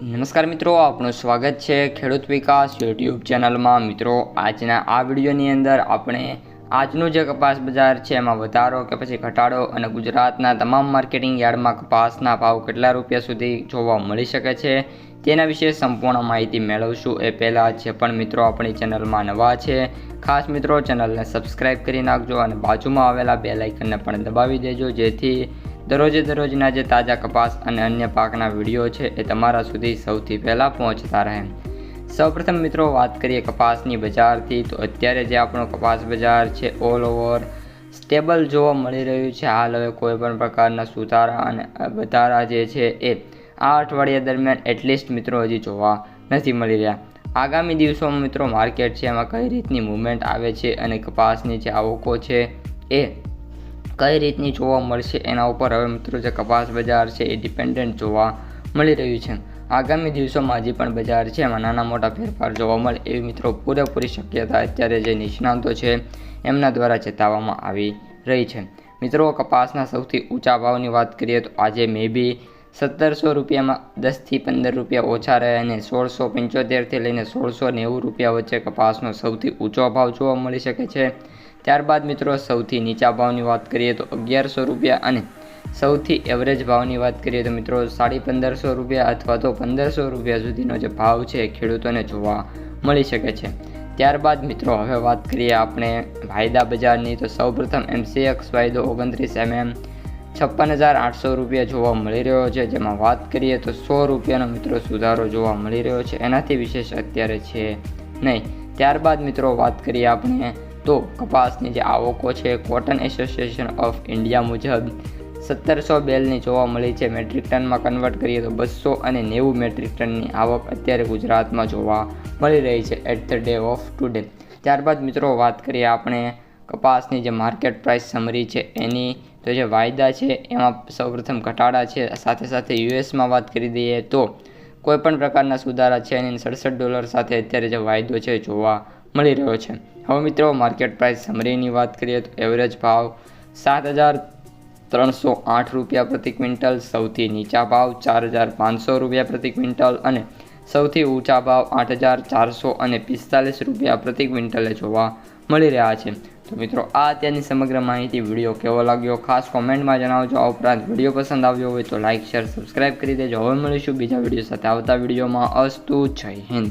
નમસ્કાર મિત્રો, આપનું સ્વાગત છે ખેડૂત વિકાસ યુટ્યુબ ચેનલમાં. મિત્રો, આજના આ વિડીયોની અંદર આપણે આજનું જે કપાસ બજાર છે, એમાં વધારો કે પછી ઘટાડો અને ગુજરાતના તમામ માર્કેટિંગ યાર્ડમાં કપાસના ભાવ કેટલા રૂપિયા સુધી જોવા મળી શકે છે, તેના વિશે સંપૂર્ણ માહિતી મેળવશું. એ પહેલાં જે પણ મિત્રો આપણી ચેનલમાં નવા છે, ખાસ મિત્રો, ચેનલને સબસ્ક્રાઈબ કરી નાખજો અને બાજુમાં આવેલા બે લાઇકનને પણ દબાવી દેજો, જેથી દરરોજે દરરોજના જે તાજા કપાસ અને અન્ય પાકના વીડિયો છે એ તમારા સુધી સૌથી પહેલાં પહોંચતા રહે. સૌપ્રથમ મિત્રો વાત કરીએ કપાસની બજારથી, તો અત્યારે જે આપણો કપાસ બજાર છે ઓલ ઓવર સ્ટેબલ જોવા મળી રહ્યું છે. હાલ હવે કોઈ પણ પ્રકારના સુધારા અને વધારા જે છે એ આ અઠવાડિયા દરમિયાન એટલીસ્ટ મિત્રો હજી જોવા નથી મળી રહ્યા. આગામી દિવસોમાં મિત્રો માર્કેટ છે, એમાં કઈ રીતની મૂવમેન્ટ આવે છે અને કપાસની જે આવકો છે એ કઈ રીતની જોવા મળશે એના ઉપર હવે મિત્રો જે કપાસ બજાર છે એ ડિપેન્ડન્ટ જોવા મળી રહ્યું છે. આગામી દિવસોમાં હજી પણ બજાર છે, એમાં નાના મોટા ફેરફાર જોવા મળે એવી મિત્રો પૂરેપૂરી શક્યતા અત્યારે જે નિષ્ણાંતો છે એમના દ્વારા ચેતાવવામાં આવી રહી છે. મિત્રો, કપાસના સૌથી ઊંચા ભાવની વાત કરીએ તો આજે મે બી સત્તરસો રૂપિયામાં દસથી પંદર રૂપિયા ઓછા રહે અને સોળસો પંચોતેરથી લઈને સોળસો નેવું રૂપિયા વચ્ચે કપાસનો સૌથી ઊંચો ભાવ જોવા મળી શકે છે. ત્યારબાદ મિત્રો સૌથી નીચા ભાવની વાત કરીએ તો અગિયારસો રૂપિયા અને સૌથી એવરેજ ભાવની વાત કરીએ તો મિત્રો સાડી પંદરસો રૂપિયા અથવા તો પંદરસો રૂપિયા સુધીનો જે ભાવ છે ખેડૂતોને જોવા મળી શકે છે. ત્યારબાદ મિત્રો હવે વાત કરીએ આપણે વાયદા બજારની તો સૌપ્રથમ એમસીએક્સ વાયદો ઓગણત્રીસ એમએમ છપ્પન હજાર આઠસો રૂપિયા જોવા મળી રહ્યો છે. જેમાં વાત કરીએ તો સો રૂપિયાનો મિત્રો સુધારો જોવા મળી રહ્યો છે. એનાથી વિશેષ અત્યારે છે નહીં. ત્યારબાદ મિત્રો વાત કરીએ આપણે તો કપાસની જે આવકો છે કોટન એસોસિએશન ઓફ ઇન્ડિયા મુજબ સત્તરસો બેલની જોવા મળી છે. મેટ્રિક ટનમાં કન્વર્ટ કરીએ તો બસો અને નેવું મેટ્રિક ટનની આવક અત્યારે ગુજરાતમાં જોવા મળી રહી છે at the day of today ત્યારબાદ મિત્રો વાત કરીએ આપણે કપાસની જે માર્કેટ પ્રાઇસ સમરી છે એની. તો જે વાયદા છે એમાં સૌપ્રથમ ઘટાડા છે. સાથે સાથે યુએસમાં વાત કરી દઈએ તો કોઈપણ પ્રકારના સુધારા છે એની સડસઠ ડોલર સાથે અત્યારે જે વાયદો છે જોવા મળી રહ્યો છે. હવે મિત્રો માર્કેટ પ્રાઇસ સમરીની વાત કરીએ તો એવરેજ ભાવ સાત હજાર ત્રણસો આઠ રૂપિયા પ્રતિ ક્વિન્ટલ, સૌથી નીચા ભાવ ચાર હજાર પાંચસો રૂપિયા પ્રતિ ક્વિન્ટલ અને સૌથી ઊંચા ભાવ આઠ હજાર ચારસો અને પિસ્તાલીસ રૂપિયા પ્રતિ ક્વિન્ટલે જોવા મળી રહ્યા છે. તો મિત્રો, આ અત્યારની સમગ્ર માહિતી વીડિયો કેવો લાગ્યો? ખાસ કોમેન્ટમાં જણાવજો. આ ઉપરાંત વીડિયો પસંદ આવ્યો હોય તો લાઇક શેર સબસ્ક્રાઇબ કરી દેજો. હવે મળીશું બીજા વીડિયો સાથે આવતા વિડીયોમાં. અસ્તુ, જય હિન્દ.